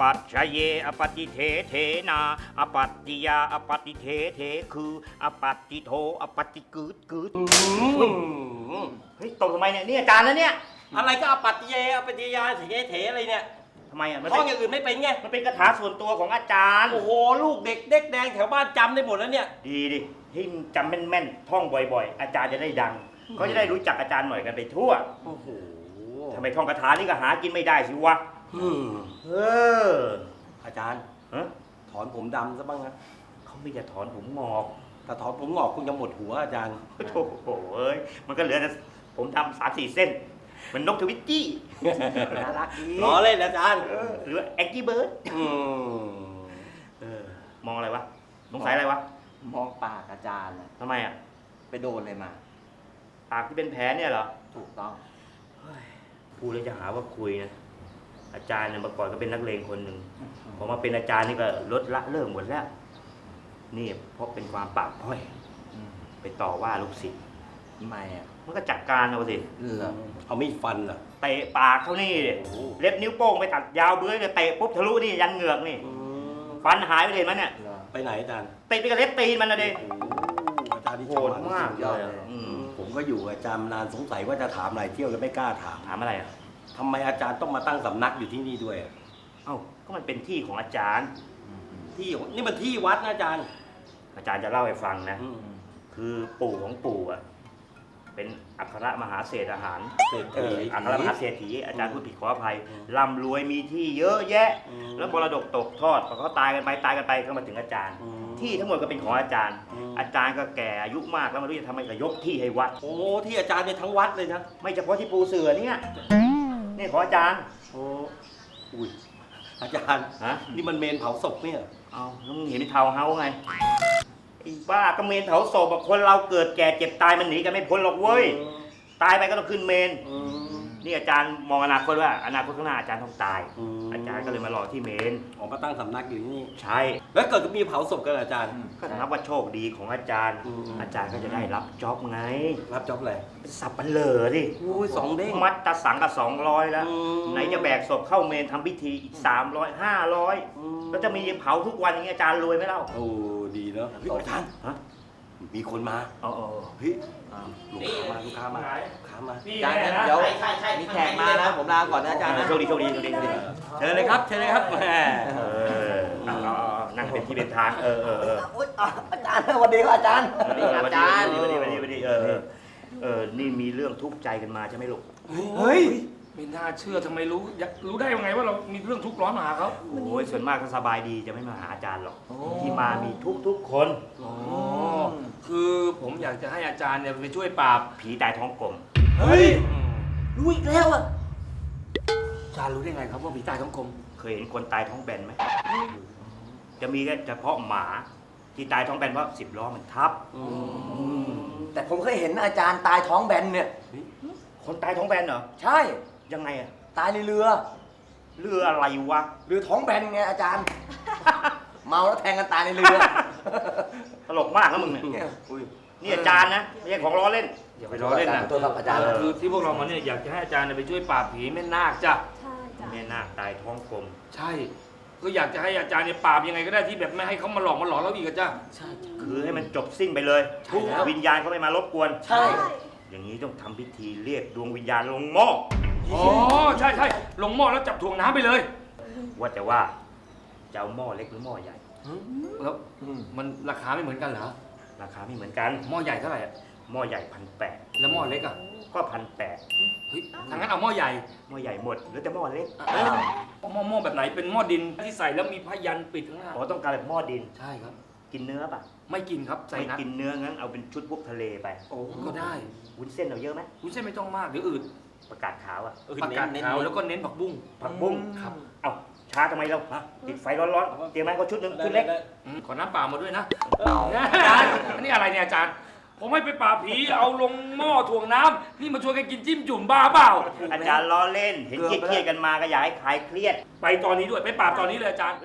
ปัจชเยอปฏิเทเทนาอปัตติยาอปฏิเทเทคืออปัตติโทอปฏิกึดกึดเฮ้ยตกทำไมเนี่ยนี่อาจารย์แล้วเนี่ยอะไรก็อปัตติเยอปัตติยาเถเถอะไรเนี่ยทำไมอะมันท่องเป็นอย่างอื่นไม่เป็นไงมันเป็นคาถาส่วนตัวของอาจารย์โอ้โหลูกเด็กเด็กแดงแถวบ้านจำได้หมดแล้วเนี่ย ดีดิที่จำแม่นๆท่องบ่อย ๆ อาจารย์จะได้ดังเขาจะได้รู้จักอาจารย์หน่อยกันไปทั่วโอ้โหทำไมท่องคาถานี่ก็หากินไม่ได้สิวะ อืมเออ อาจารย์ ฮะถอนผมดำซะบ้างนะเขาไม่จะถอนผมงอกถ้าถอนผมงอกคงจะหมดหัวอาจารย์ โอ้โหเอ้ยมันก็เหลือแต่ผมทำสามสี่เส้นเหมันนกทวิตตี้น่ารักดีล้อเล่นอาจารย์ เออหรือแองกี้เบิร์ดอืมเออมองอะไรวะสงสัยอะไรวะมองปากอาจารย์น่ะทำไมอะ ไปโดนอะไรมา ปากที่เป็นแผลเนี่ยเหรอถูกต้อง พูดแล้วจะหาว่าคุยนะ อาจารย์เนี่ยเมื่อก่อนก็เป็นนักเลงคนหนึ่งพอมาเป็นอาจารย์นี่ก็ลดละเลิกหมดแล้ว นี่เพราะเป็นความปากพ้อย ไปต่อว่าลูกศิษย์ทำไมอะมันก็จัดการเอาสิเหรอเอามีดฟันเหรอเตะปากเขานี่ดิโอ้โหเล็บนิ้วโป้งไปตัดยาวเบื้อยเลยเตะปุ๊บทะลุนี่ยันเหงือกนี่อืมฟันหายไปเลยมันเนี่ยเหรอไปไหนอาจารย์ติดไปกับเล็บตีนมันนะเด็โอ้โหอาจารย์ที่โหดมากสุเลยอดอะอืมผมก็อยู่กับอาจารย์มานานสงสัยว่าจะถามหลายเที่ยวแล้วไม่กล้าถามถามอะไรอะ ทำไมอาจารย์ต้องมาตั้งสำนักอยู่ที่นี่ด้วยอะเอ้าก็มันเป็นที่ของอาจารย์ ที่นี่มันที่วัดนะอาจารย์อาจารย์จะเล่าให้ฟังนะ อืมคือปู่ของปู่อะเป็นอัครมหาเศรษฐอาหารเศรษเอฐี ออัครมหาเศรษฐีอาจารย์พูดผิดขออภัยอืมร่ำรวยมีที่เยอะแยะ อืมแล้วมรดกตกทอดพอเขาตายกันไปตายกันไปก็มาถึงอาจารย์ อืมที่ทั้งหมดก็เป็นของอาจารย์ อืม อาจารย์ก็แก่อายุมากแล้วไม่รู้จะทำไงก็ยกที่ให้วัด โอ้ที่อาจารย์เนี่ยทั้งวัดเลยนะ ไม่เฉพาะที่ปูเสือเนี่ย นี่ของอาจารย์ โอ้อุ้ยอาจารย์ฮะ นี่มันเมนเผาศพเนี่ยเอาแล้วมึงเห็นในเทาวน์เฮาส์ไงไอ้บ้าก็เมนเผาศพอะคนเราเกิดแก่เจ็บตายมันหนีกันไม่พ้นหรอกเว้ย ตายไปก็ต้องขึ้นเมน อืม นี่อาจารย์มองอนาคตว่าอนาคตข้างหน้าอาจารย์ต้องตาย อืม อาจารย์ก็เลยมารอที่เมน ออกมาตั้งสำนักอยู่ที่นี่ ใช่ แล้วเกิดมีเผาศพกันเหรออาจารย์ ก็นับว่าโชคดีของอาจารย์ อืม อาจารย์ก็จะได้รับจ็อบไง รับจ็อบอะไรเป็นสับปันเหลอดิอุ้ยสองเด้ง มัดตะสังกับสองร้อยแล้ว อืม ไหนจะแบกศพเข้าเมนทำพิธีอีกสามร้อยห้าร้อยอืมแล้วจะมีเผาทุกวันอย่างนี้อาจารย์รวยไหมเล่าโอ้ดีเนอะเฮ้ยอาจารย์ฮะ มีคนมาเอาเอาเฮ้ยลูกค้ามาลูกค้ามาลูกค้ามาอาจารย์งั้นเดี๋ยวมีแขกมานะผมลาก่อนนะอาจารย์นะโชคดีโชคดีโชคดีโชคดีเชิญเลยครับเชิญเลยครับแหมเออเอาเอาเอาเอานั่งเป็นที่เป็นทางเออเออเอออุ๊ยอะอาจารย์สวัสดีครับอาจารย์ สวัสดีครับอาจารย์ สวัสดีสวัสดีสวัสดีเออเออเออนี่มีเรื่องทุกข์ใจกันมาใช่ไหมลูกเฮ้ยไม่น่าเชื่อทำไมรู้อยากรู้ได้ยังไงว่าเรามีเรื่องทุกข์ร้อนมาหาเขา โอ้ยส่วนมากถ้าสบายดีจะไม่มาหาอาจารย์หรอกที่มามีทุกทุกๆคน อ๋อ คือผมอยากจะให้อาจารย์เนี่ยไปช่วยปราบผีตายท้องกลมเฮ้ยรู้อีกแล้วอะอาจารย์รู้ได้ไงครับว่าผีตายท้องกลมเคยเห็นคนตายท้องแบนไหม จะมีแค่เฉพาะหมาที่ตายท้องแบนเพราะสิบล้อมันทับ แต่ผมเคยเห็นอาจารย์ตายท้องแบนเนี่ย คนตายท้องแบนเหรอ ใช่ ยังไงอะตายในเรือ เรืออะไรวะ เรือท้องแบนไงอาจารย์ เมาแล้วแทงกันตายในเรือต ลกมากนะมึงเนี่ยเนี่ยนี่อาจารย์นะไม่ใช่ของล้อเล่น อย่าไปล้อเล่นนะขอโทษครับอาจารย์ คือที่พวกเรามาเนี่ยอยากจะให้อาจารย์เนี่ยไปช่วยปราบผีแม่นาคจ้ะใช่จ้ะแม่นาคตายท้องกลม ใช่ ก็อยากจะให้อาจารย์เนี่ยปราบยังไงก็ได้ที่แบบไม่ให้เขามาหลอกมาหลอนเราอีกอะจ้ะ ใช่ คือให้มันจบสิ้นไปเลยใช่แล้ว วิญญาณเขาไม่มารบกวน ใช่ อย่างนี้ต้องทำพิธีเรียกดวงวิญญาณลงหม้ออ๋อ ใช่ใช่ลงหม้อแล้วจับถ่วงน้ำไปเลย ว่าแต่ว่าจะเอาหม้อเล็กหรือหม้อใหญ่ แล้วมันราคาไม่เหมือนกันเหรอราคาไม่เหมือนกัน หม้อใหญ่เท่าไหร่อะหม้อใหญ่พันแปดแล้วหม้อเล็กอะก็พันแปดเฮ้ยทางนั้นเอาหม้อใหญ่หม้อใหญ่หมดเหรือแต่หม้อเล็กอ้าวหม้อหม้อแบบไหนเป็นหม้อดินที่ใส่แล้วมีพยันปิดข้างหน้าอ๋อต้องการแบบหม้อดิน ใช่ครับ กินเนื้อป่ะไม่กินครับใส่ไม่นัดกินเนื้องั้นเอาเป็นชุดพวกทะเลไปโอ้ก็ได้วุ้นเส้นเอาเยอะไหมคุณเส้นไม่ต้องมากเดี๋ยวอืดประกาศขาวอะ ประกาศขาวแล้วก็เน้นผักบุ้งผักบุ้งครับ เอา ช้าทำไมเราติดไฟร้อนๆเตรียมไหมเขาชุดหนึ่งชุดเล็กอืมขอน้ำเปล่ามาด้วยนะอาจารย์อันนี้อะไรเนี่ยอาจารย์ ผมให้ไปปราบผีเอาลงหม้อถ่วงน้ำนี่มาชวนกันกินจิ้มจุ่มบ้าเปล่าอาจารย์ล้อเล่น เห็นเครียดๆกันมาก็อยากให้คลายเครียด ไปตอนนี้ด้วยไปปราบตอนนี้เลยอาจารย์